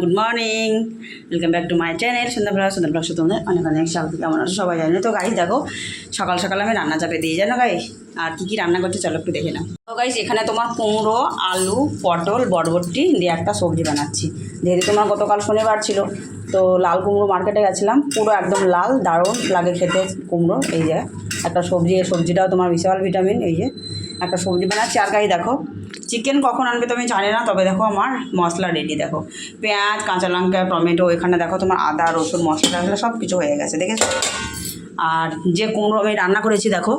Good morning welcome back to my channel সুন্দর blog তোমাদের অনেক অনেক স্বাগত কেমন আছো সবাই জানে। তো গাইস দেখো, সকাল সকাল আমি রান্না চাপে দিয়ে জানো গাইস আর কী কী রান্না করছে চলো একটু দেখে নাও। তো গাইস এখানে তোমার কুমড়ো, আলু, পটল, বরবটি দিয়ে একটা সবজি বানাচ্ছি। যেহেতু তোমার গতকাল শনিবার ছিল, তো লাল কুমড়ো মার্কেটে গেছিলাম। পুরো একদম লাল, দারুণ লাগে খেতে কুমড়ো। এই যে একটা সবজি, এই সবজিটাও তোমার বিশাল ভিটামিন এই যে একটা সবজি বানাচ্ছি। আর গাই দেখো চিকেন কখন আনবে তো আমি জানি না, তবে দেখো আমার মশলা রেডি দেখো। পেঁয়াজ, কাঁচা লঙ্কা, টমেটো, এখানে দেখো তোমার আদা, রসুন, মশলা টশলা সব কিছু হয়ে গেছে, দেখেছ? আর যে কুমড়ো আমি রান্না করেছি, দেখো,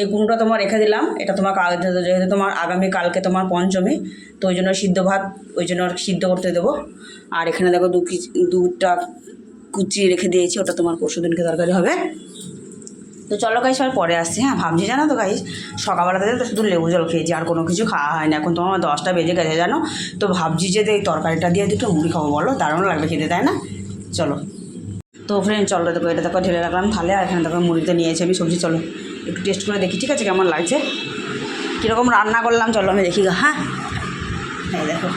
এই কুমড়োটা তোমার রেখে দিলাম, এটা তোমার কাল, যেহেতু তোমার আগামী কালকে তোমার পঞ্চমী, তো ওই জন্য সিদ্ধ ভাত, ওই জন্য আর সিদ্ধ করতে দেবো। আর এখানে দেখো দু দুটা কুচি রেখে দিয়েছি, ওটা তোমার পরশু দিনকে তরকারি হবে। তো চলো গাইস আর পরে আসছি হ্যাঁ ভাবছি জানো তো গাইস সকালবেলা থেকে তো শুধু লেবু জল খেয়েছি, আর কোনো কিছু খাওয়া হয় না এখন তোমার দশটা বেজে গেছে জানো, তো ভাবছি যে এই তরকারিটা দিয়ে দুটো মুড়ি খাব, বলো, দারুণ লাগবে খেতে, তাই না? চলো। তো ফ্রেন্ড চলো দেখো, এটা দেখো, ঢেলে রাখলাম থালে, আর এখানে দেখো মুড়িতে নিয়েছি আমি, সবজি, চলো, একটু টেস্ট করে দেখি, ঠিক আছে, কেমন লাগছে? কীরকম রান্না করলাম, চলো, আমি দেখি হ্যাঁ? এই দেখো।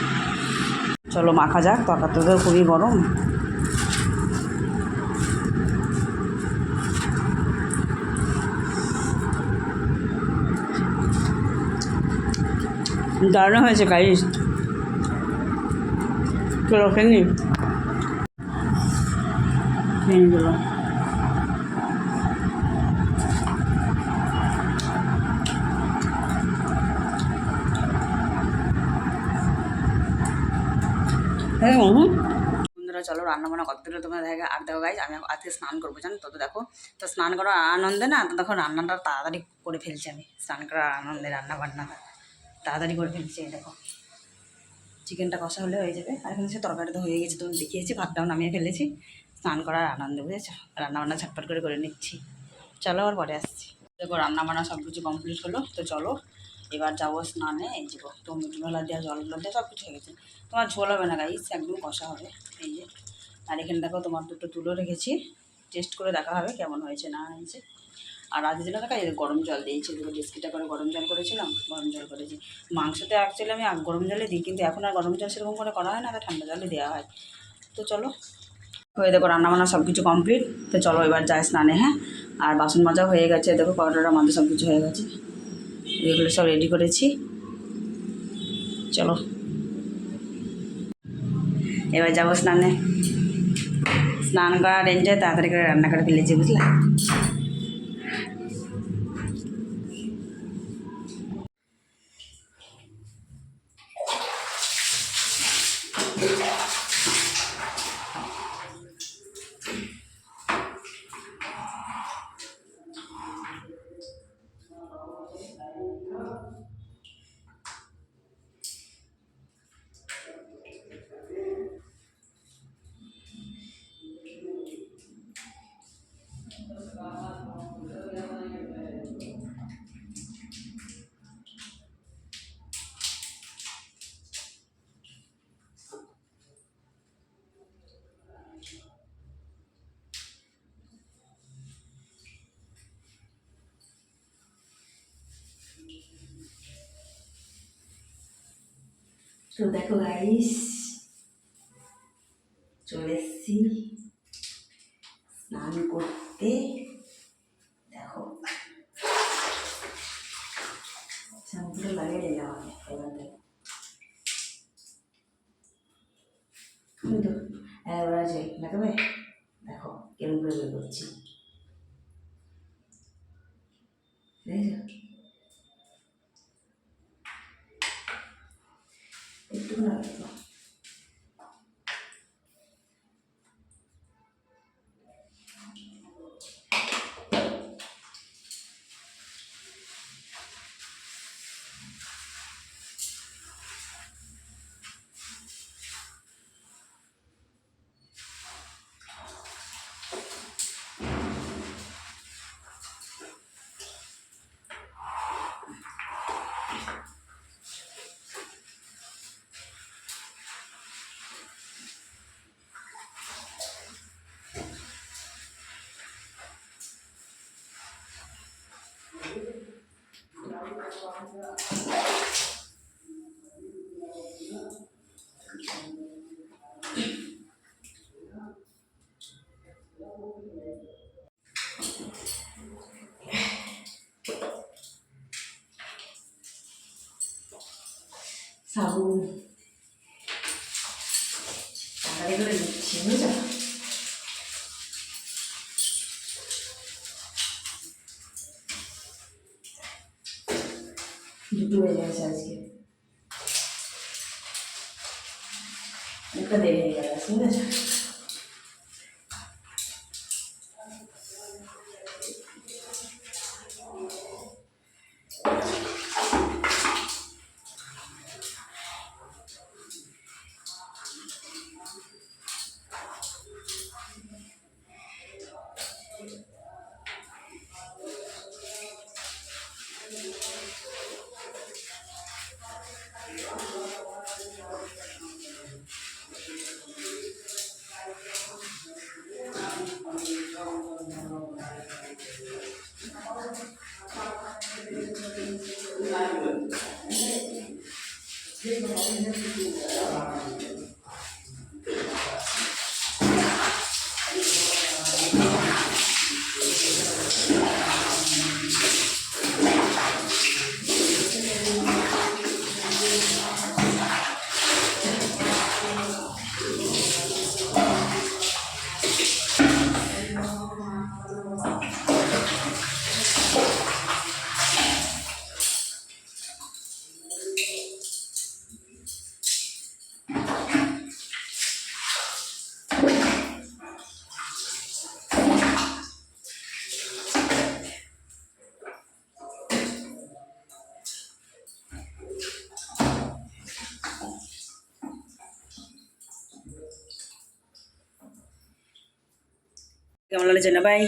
চলো, মাখা যাক তরকারি তো খুবই গরম। দারুণ হয়েছে গাইস চলো খেয়ে নি। খেয়ে নি চলো। হ্যাঁ হুম বন্ধুরা, চলো রান্না বান্না কত দূরে তোমরা দেখে, আর দেখো গাইজ আমি আজকে স্নান করব, জানো তো তো দেখো। তো স্নান করার আনন্দে না, তো দেখো রান্নাটা তাড়াতাড়ি করে ফেলছি আমি। স্নান করার আনন্দে রান্না বান্নাটা তাড়াতাড়ি করে ফেলছি দেখো। চিকেনটা কষা হলে হয়ে যাবে। আর এখানে সে তরকারিটা তো হয়ে গেছে তুমি দেখিয়েছি, ভাতটাও নামিয়ে ফেলেছি। স্নান করার আনন্দ, বুঝেছ? রান্নাবান্না ঝটপট করে করে নিচ্ছি। চলো আবার পরে আসছি। দেখো, রান্নাবান্না সব কিছু কমপ্লিট হলো, তো চলো এবার যাব স্নানে। এই যে তো মিটমেলা দেওয়া জলগুলো দেওয়া সব কিছু হয়ে গেছে। তোমার ঝোল হবে না গাইস একদম কষা হবে। এই যে, আর এখানে দেখো, তোমার দুটো তুলো রেখেছি। টেস্ট করে দেখা হবে কেমন হয়েছে, না হয়েছে। আর আজ দেখা যায় গরম জল দিয়েছি দুটো বিস্কিটটা করে গরম জল করেছিলাম, গরম জল করেছি। মাংসতে অ্যাকচুয়ালি আমি গরম জলে দিই, কিন্তু এখন আর গরম জল সেরকম করে করা হয় না তো ঠান্ডা জলে দেওয়া হয়। তো চলো। হয়ে দেখো, রান্নাবান্না সব কিছু কমপ্লিট তো চলো এবার যাই স্নানে হ্যাঁ? আর বাসন মাজা হয়ে গেছে, দেখো পাউডারটা মাঝে সব কিছু হয়ে গেছে। এগুলো সব রেডি করেছি। চলো। এবার যাব স্নানে। স্নান করার রেঞ্জে তাড়াতাড়ি করে রান্না করে ফেলেছি, বুঝলে? Deus. তো দেখো গাইস চলে এসছি। স্নান করতে। দেখো। শ্যাম্পুটা লাগিয়ে দিলাম আমি এবার দেখো। এই তো এবার আছে লাগাবে দেখো, কেমন করে くなると。 사고 나이거를 지우자 দুটো বেজে গেছে আজকে একটা দেরি হয়ে গেছে বুঝেছ কেমন লাগছে না ভাই